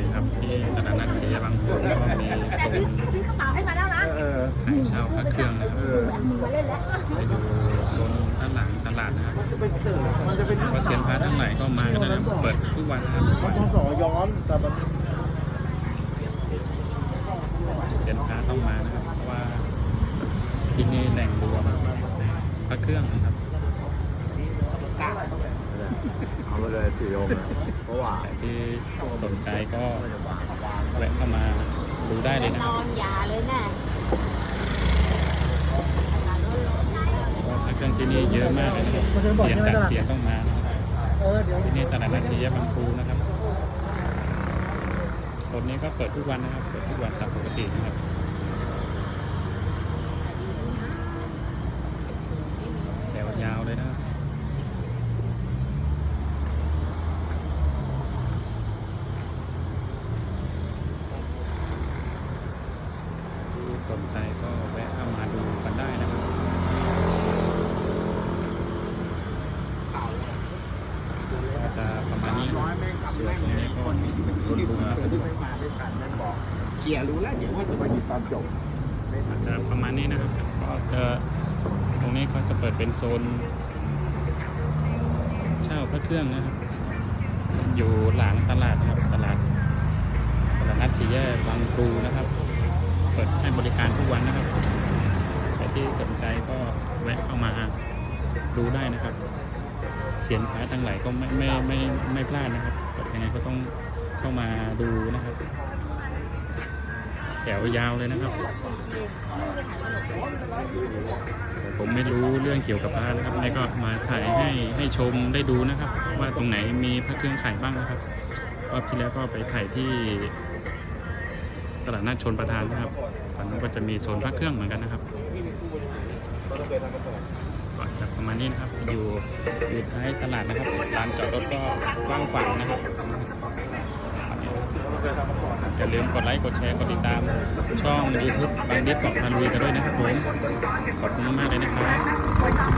ดีครับที่ตลาดนัดศรีบางปูก็มีโซนซื้อกระเป๋าให้มาแล้วนะเออ ขายเช่าพระเครื่องนะครับเออเอามือมาเล่นแล้วไปดูโซนด้านหลังตลาดนะครับจะเป็นเสือมันจะเป็นว่าเซียนพระทั้งหลายก็มากันนะครับเปิดทุกวันนะครับทุกมัวันนพศย้อนแต่มันเซียนพระต้องมานะครับเพราะว่าที่นี่แหล่งรวมพระเครื่องนะครับ เอาไปเลยสี่องค์นะเพราะว่า ใครที่สนใจก็แวะเข้ามาดูได้เลยนะนอนยาเลยแน่เพราะเครื่องที่นี่เยอะมากเลยนะครับเสียนจากเสียนต้องมานะครับที่นี่ตลาดนัดศรีบางปูนะครับโซนนี้ก็เปิดทุกวันนะครับ เปิดทุกวันตามปกตินะครับ แถวยาวเลยนะครับ ที่ สนใจก็แวะเข้ามาดูกันได้นะครับก็จะประมาณนี้นะร้อยไม่กำส่วแม่นงตรงนี้ก็รที่วมผมที่ไม่มาด้วยกันแม่งบอกเคลียร์รู้แล้วเดี๋ยวว่าจะมาหยิบตอนจบไม่ทัอานจจะประมาณนี้นะครับก็จะตรงนี้ก็จะเปิดเป็นโซน เช่าพระเครื่องนะครับ อยู่หลังตลาดนะครับตลาดตลาดนัดสีแยกบางปูนะครับ เปิดให้บริการ ที่สนใจก็แวะเข้ามาดูได้นะครับ เสียนพระทั้งหลายก็ไม่ไม่ไม่ไม่พลาดนะครับยังไงก็ต้องเข้ามาดูนะครับ แถวยาวเลยนะครับ ผมไม่รู้เรื่องเกี่ยวกับพระนะครับนี่ก็มาถ่ายให้ให้ชมได้ดูนะครับ ว่าตรงไหนมีพระเครื่องขายบ้างนะครับรอบที่แล้วก็ไปถ่ายที่ตลาดนัดชนประทานนะครับฝั่งนู้นก็จะมีโซนพระเครื่องเหมือนกันนะครับ ก็จะประมาณนี้นะครับ อยู่อยู่ท้ายตลาดนะครับลานจอดรถก็กว้างขวางนะครับอย่าลืมกดไลค์ กดแชร์ กดติดตาม ช่อง YouTube บางดิสบอกพาลุยกันด้วยนะครับผม ขอบคุณมากเลยนะครับ